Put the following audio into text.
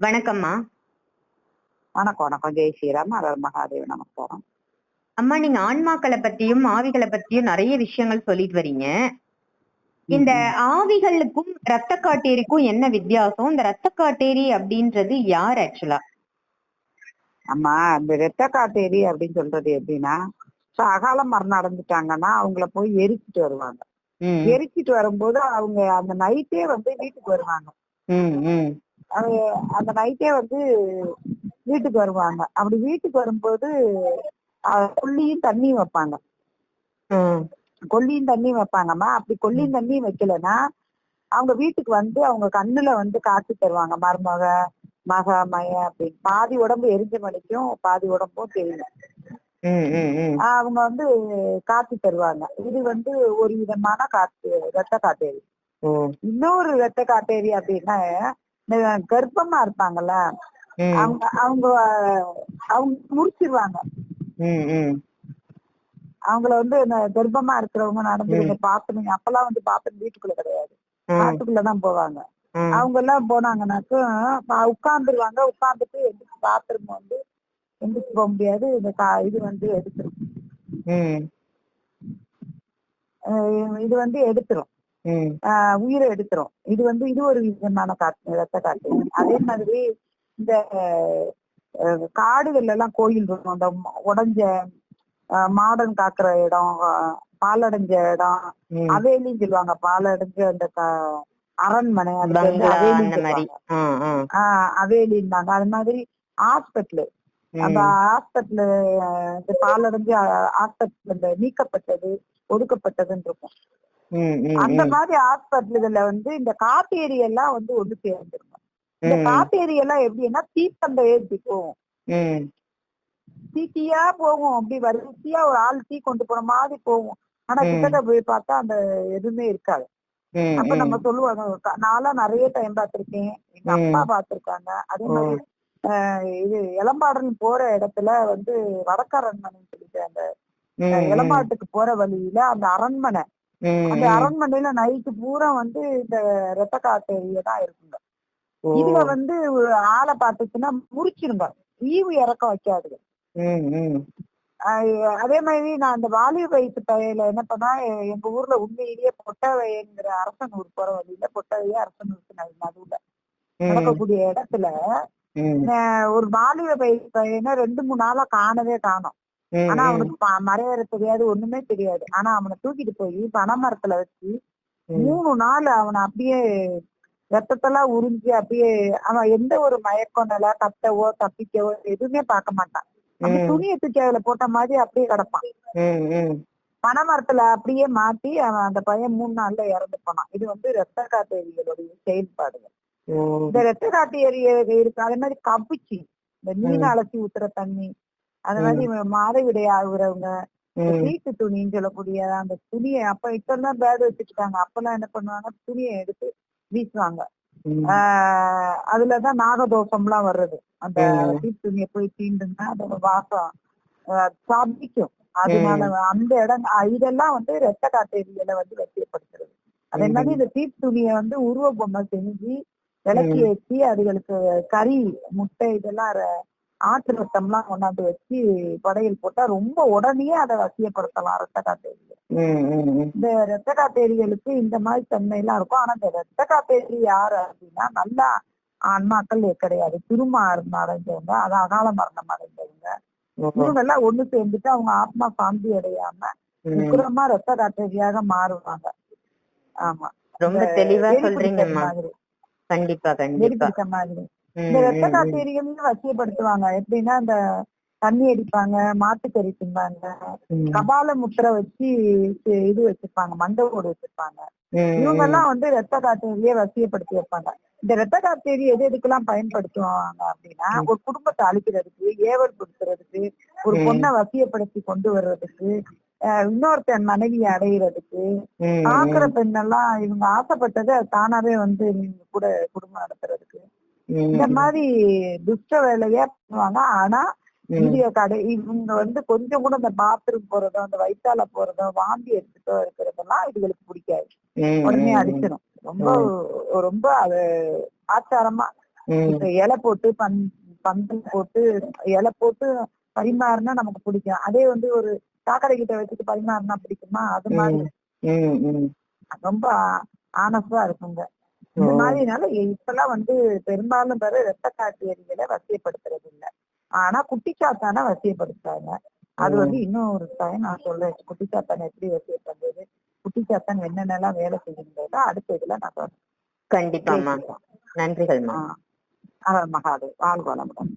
வணக்கம்மா. வணக்கம் வணக்கம். ஜெய் ஸ்ரீராம். அருள் மகாதேவ் நமஸ்காரம். அம்மா நீங்க ஆன்மாக்களை பத்தியும் ஆவிகளை பத்தியும் நிறைய விஷயங்கள் சொல்லிட்டு வரீங்க. இந்த ஆவிகளுக்கும் ரத்த காட்டேரிக்கும் என்ன வித்தியாசம்? இந்த ரத்த காட்டேரி அப்படின்றது யார் ஆக்சுவலா ஆமா இந்த ரெத்த காட்டேரி அப்படின்னு சொல்றது எப்படின்னா அகால மரணம் அடைஞ்சிட்டாங்கன்னா அவங்கள போய் எரிச்சிட்டு வருவாங்க. எரிச்சிட்டு வரும்போது அவங்க அந்த நைட்டே வந்து வீட்டுக்கு வருவாங்க. அந்த நைட்டே வந்து வீட்டுக்கு வருவாங்க. அப்படி வீட்டுக்கு வரும்போது கொல்லியும் தண்ணியும் வைப்பாங்க. கொல்லியும் தண்ணியும் வைப்பாங்கம்மா அப்படி கொல்லியும் தண்ணியும் வைக்கலன்னா அவங்க வீட்டுக்கு வந்து அவங்க கண்ணுல வந்து காட்சி தருவாங்க. மருமக மக மய அப்படின்னு பாதி உடம்பு எரிஞ்ச மணிக்கும் பாதி உடம்பும் தெரியும். அவங்க வந்து காட்சி தருவாங்க. இது வந்து ஒரு விதமான காட்டு ரத்த காட்டேரி. இன்னொரு ரத்த காட்டேரி அப்படின்னா இந்த கர்ப்பமா இருப்பாங்கல்ல அவங்க அவங்க அவங்க முடிச்சிருவாங்க அவங்கள வந்து இந்த கர்ப்பமா இருக்கிறவங்க நடந்து பாத்துருங்க அப்பெல்லாம் வந்து பாத்துட்டு வீட்டுக்குள்ள கிடையாது. காட்டுக்குள்ளதான் போவாங்க. அவங்க எல்லாம் போனாங்கன்னாக்கும் உட்கார்ந்துருவாங்க. உட்கார்ந்துட்டு எந்திரிச்சு பாத்ரூம் வந்து எந்திரிச்சு போக முடியாது. இந்த இது வந்து எடுத்துரும். இது வந்து எடுத்துரும். உயிரை எடுத்துரும் இது வந்து இது ஒரு விதமான காட்டு ரத்த காட்டு அதே மாதிரி இந்த காடுகள்ல எல்லாம் கோயில் இருக்கும். அந்த உடஞ்ச மாடன் காக்குற இடம் பாலடைஞ்ச இடம். அவேலின்னு சொல்லுவாங்க. பாலடைஞ்ச அந்த அரண்மனை. அவேலின்னாங்க. அது மாதிரி ஹாஸ்பிட்டல் அந்த ஹாஸ்பிட்டல் இந்த பாலடைஞ்சு ஹாஸ்பிட்டல் இந்த நீக்கப்பட்டது ஒடுக்கப்பட்டதுன்னு இருக்கும். அந்த மாதிரி ஹாஸ்பிட்டல்கள்ல வந்து இந்த காட்டேரி எல்லாம் வந்து ஒன்று சேர்ந்துருக்கும். இந்த காட்டேரி எல்லாம் எப்படின்னா தீப்பந்த ஏற்றி போகும். தீக்கியா போகும் அப்படி வரிசையா ஒரு ஆள் தீ கொண்டு போன மாதிரி போகும். ஆனா. கிட்டக்க போய் பார்த்தா அந்த எதுவுமே இருக்காது. அப்ப நம்ம சொல்லுவாங்க நான்லாம் நிறைய டைம் பார்த்திருக்கேன். எங்க. அப்பா பார்த்திருக்காங்க. அதே மாதிரி ஆஹ் இது இளம்பாடன் போற இடத்துல வந்து வடக்கு அரண்மனைன்னு சொல்லிட்டு அந்த இளம்பாட்டுக்கு போற வழியில அந்த அரண்மனை அந்த அரண்மனையில நைட்டு பூரா வந்து இந்த ரத்த காட்டேரிய தான் இருக்குங்க. இதுல வந்து ஆளை பார்த்துச்சுன்னா முறிச்சிருங்க ஈவு இறக்க வைக்காது. ஆஹ் அதே மாதிரி நான் அந்த வாலிப வயசு பையில என்ன பண்ணா எங்க ஊர்ல உண்மையிலேயே பொட்டவைங்கிற அரசனூர் போற வழியில பொட்டவையே அரசனூருக்கு நடு- நடுவுல நடக்கக்கூடிய இடத்துல ஒரு வாலிப பையனை ரெண்டு மூணு நாளா காணவே காணோம். ஆனா அவனுக்கு ப- மறையற தெரியாது ஒண்ணுமே தெரியாது. ஆனா அவனை தூக்கிட்டு போய் பனைமரத்துல வச்சு மூணு நாள் அவனை அப்படியே ரத்தத்தெல்லாம் உறிஞ்சி அப்படியே அவன் எந்த ஒரு மயக்கம் நில கத்தவோ தப்பிக்கவோ எதுவுமே பார்க்க மாட்டான். அந்த துணியை தூக்கி அதுல போட்ட மாதிரி அப்படியே கிடப்பான். பனைமரத்துல அப்படியே மாட்டி அவன் அந்த பையன் மூணு நாள்ல இறந்து போனான். இது வந்து ரத்த காட்டேரிகளுடைய செயல்பாடுகள். இந்த ரத்த காட்டேரி இருக்கு. அதே மாதிரி கவிச்சி இந்த மீன் அலசி ஊத்துற தண்ணி. அது மாதிரி மாதவிடை ஆகுறவங்க வீட்டு துணின்னு சொல்லக்கூடிய அந்த துணியை அப்ப இப்ப தான் பேட் வச்சுக்கிட்டாங்க. அப்பெல்லாம் என்ன பண்ணுவாங்க? துணியை எடுத்து வீசுவாங்க. ஆஹ் அதுலதான் நாகதோஷம்லாம் வர்றது. அந்த. வீட்டு துணியை போய் தீண்டுனா அதோட வாசம் ஆஹ் சாபிக்கும் அதனால அந்த இடம் இதெல்லாம் வந்து ரத்த காட்டேரியில வந்து வசியப்படுத்துறது. அதே மாதிரி இந்த தீட்டு துணியை வந்து உருவ பொம்மை செஞ்சு விளக்கி வச்சு அதுகளுக்கு கறி முட்டை இதெல்லாம் ஆட்டு ரத்தம்லாம் கொண்டாந்து வச்சு படையல் போட்டா ரொம்ப உடனே அதை வசியப்படுத்தலாம் ரத்த காட்டேரியை இந்த ரத்த காட்டேரிகளுக்கு இந்த மாதிரி தன்மை எல்லாம் இருக்கும். ஆனா இந்த ரத்த காட்டேரி யாரு அப்படின்னா நல்லா ஆன்மாக்கள் கிடையாது. திருமணம் அடைஞ்சவங்க அது அகால மரணம் அடைஞ்சவங்க. இவங்க எல்லாம் ஒண்ணு சேர்ந்துட்டு அவங்க ஆத்மா சாந்தி அடையாம உக்கிரமா ரத்த காட்டேரியாக மாறுவாங்க. ஆமா. ரொம்ப தெளிவா மாதிரி. கண்டிப்பா கண்டிப்பா. மாதிரி. இந்த ரத்த. காட்டேரிகள் வசியப்படுத்துவாங்க. எப்படின்னா இந்த தண்ணி அடிப்பாங்க மாட்டுக்கறி திம்பாங்க கபால முத்திரை வச்சு இது- வச்சிருப்பாங்க மண்டபோடு வச்சிருப்பாங்க இவங்க எல்லாம் வந்து ரத்த காட்டேரியை வசியப்படுத்தி வைப்பாங்க. இந்த ரத்த காட்டேரி எது எதுக்கெல்லாம் பயன்படுத்துவாங்க அப்படின்னா ஒரு குடும்பத்தை அழிக்கிறதுக்கு ஏவல் கொடுக்கறதுக்கு ஒரு. பொண்ணை வசியப்படுத்தி கொண்டு வர்றதுக்கு இன்னொருத்தன் மனைவியை அடையிறதுக்கு பாக்குற பெண்ணெல்லாம் இவங்க ஆசைப்பட்டது தானாவே வந்து கூட குடும்பம் நடத்துறதுக்கு ம், இந்த மாதிரி துஷ்ட வேலையா பண்ணுவாங்க. ஆனா இது கடை இவங்க வந்து கொஞ்சம் கூட இந்த பாத்ரூம் போறதோ அந்த வயிற்றால போறதோ வாந்தி எடுத்துட்டோ இருக்கிறதெல்லாம் இதுகளுக்கு பிடிக்காது. உடனே அடிச்சிடும் ரொம்ப ரொம்ப அது ஆச்சாரமா. இப்ப இலை போட்டு பந் பந்தல் போட்டு இலை போட்டு பரிமாறினா நமக்கு பிடிக்கும். அதே வந்து ஒரு சாக்கடை கிட்ட வச்சுட்டு பரிமாறினா பிடிக்குமா? அது மாதிரி. ரொம்ப ஆனஸ்டா இருக்குங்க. இந்த. மாதிரினால இப்பெல்லாம் வந்து பெரும்பாலும் பேரு ரத்த காட்டேரிகளை வசியப்படுத்துறது இல்ல. ஆனா குட்டிச்சாத்தான வசியப்படுத்துறாங்க. அது. வந்து இன்னும் ஒரு டைம் நான் சொல்றேன் குட்டிச்சாத்தான் எப்படி வசியப்படுறது குட்டிச்சாத்தான் என்னென்னலாம் வேலை செய்யுங்கிறத அடுத்த இதுல நான் சொல்றேன். கண்டிப்பாம்மா நன்றிகள்மா ஆஹ் மகாதேவ். வாழ்வாளமுடன்